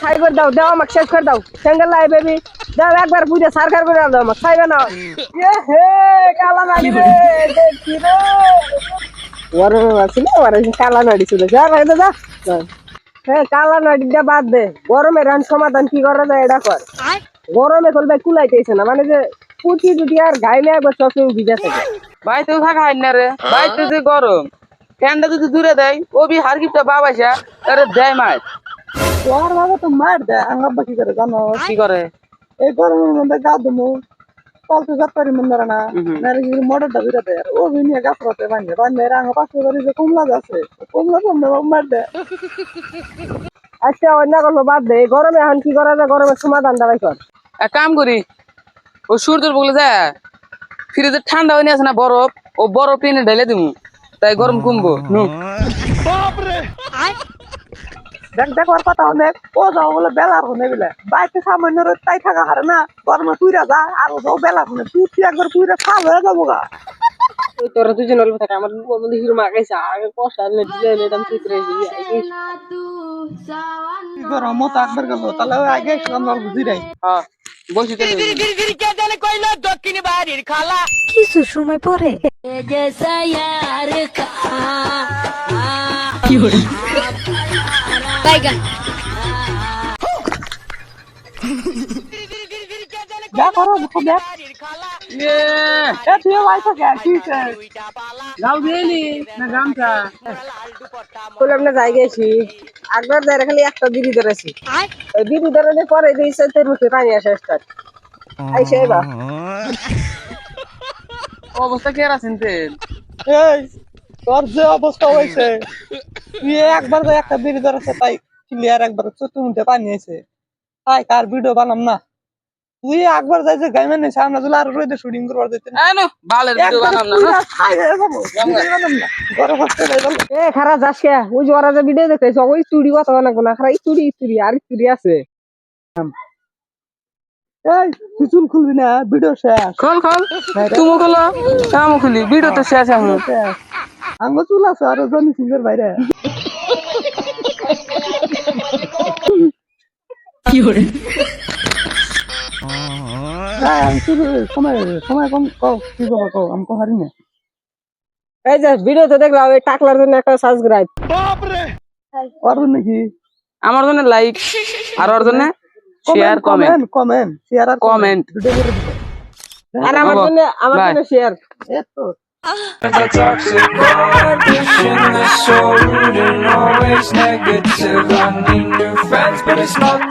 খাই করে দাও দাও আমাকে শেষ করে দাও। চেঙ্গেল লাই বেবি দাও, একবার পুরিয়া সারকার করে দাও আমাকে, খাইবে না। এ হে, কালা নাড়ি রে দেখছি রে। না ওরা, কালা নাড়ি ছিল। যা ভাই দাদা হ্যাঁ কালা নাড়িটা বাদ দে। গরমে রান সমাধান কি করা যায় এটা কর। গরমে করবে কুলাইতেছে না মানে যে পুটি টুটি আর গাইলে একবার সবসময় ভিজা থাকে ভাই, তুই থাকা হয় না রে। ভাই, তুই গরম। ফ্যানটা যদি দূরে দেয়, ও বি হার গিফটটা বাবাসা আরে দেয় মাছ তোর বাবা তো মার দেয় আঙ্গাব্বা কি করে জানো? কি করে? এই গরমের মধ্যে গা দুমু পালতু যাত্রারি মন্দির না নারে কি মোটরটা বিরা দেয় ও ভিনিয়ে গাছ রাতে বান্ধে বান্ধে রাঙা পাশে বাড়ি যে কমলা আছে কমলা কমলে মার দেয় আচ্ছা অন্য কোনো বাদ দে এই গরমে এখন কি করা যায়? গরমের সমাধান দাবাই কর। এক কাম করি ও সূর্য বলে যা ফ্রিজে ঠান্ডা হয়ে আছে না বরফ ও বরফ কিনে ঢেলে দিমু তাই গরম কমবো নু দেখ দেখ ওর কথা অনেক ও যাও বলে বেলার হনে বলে। বাইতে সামান্য তাই থাকা হারে না গরমে পুইরা যা আর যাও বেলার হনে তুই তুই একবার পুইরা খাল হয়ে যাব গা। তোরা দুজন অল্প থাকে আমার মধ্যে হিরো মাগাইছে আগে কষা নে দিলে এরকম চিত্রে কি গরম মতো একবার গেল তাহলে আগে আমরা বুঝি রাই হ্যাঁ বসি তো। কিছু সময় পরে। যা করো দেখো দেখ এ তুই ভাই থাকে কি যাও দিলি না গামছা বললাম না যাই গেছি। একবার যাই খালি একটা দিদি ধরেছি। ওই দিদি ধরে পরে দিয়েছে তোর মুখে পানি আসে স্টার্ট আইসে এবার। অবস্থা কে আছেন তেল? এই তোর যে অবস্থা হয়েছে তুই একবার যে একটা বিড়ি ধরেছে তাই ক্লিয়ার একবার চতুর মধ্যে পানি আছে। তাই কার ভিডিও বানাম না? তুই একবার যাই যে গাইমেন নিছে আমরা যদি আরও রইতে শুটিং করবার দিতে এই বালের ভিডিও বানাম না না। এ খারাপ যাস ওই যে ওরা যে ভিডিও দেখতেছে ওই চুরি কথা না কোনা খারাপ চুরি চুরি আর চুরি আছে। এই তুই চুল খুলবি না ভিডিও শেষ। খোল খোল। তুমি খোলো আমি খুলি ভিডিও তো শেষ এখন শেষ। আঙ্গ চুল আছে আরও জনি সিংহের বাইরে। হ্যাঁ, কি কো হারি না। এই যে ভিডিও তো দেখলাম ওই টাকলার জন্য একটা সাবস্ক্রাইব পারব নাকি আমার জন্য লাইক আর ওর জন্য শেয়ার কমেন্ট কমেন্ট শেয়ার আর. ভিডিও আর আমার জন্য আমার জন্য শেয়ার এতো। The toxic condition that's so rude and always negative. I need new friends, but it's not that.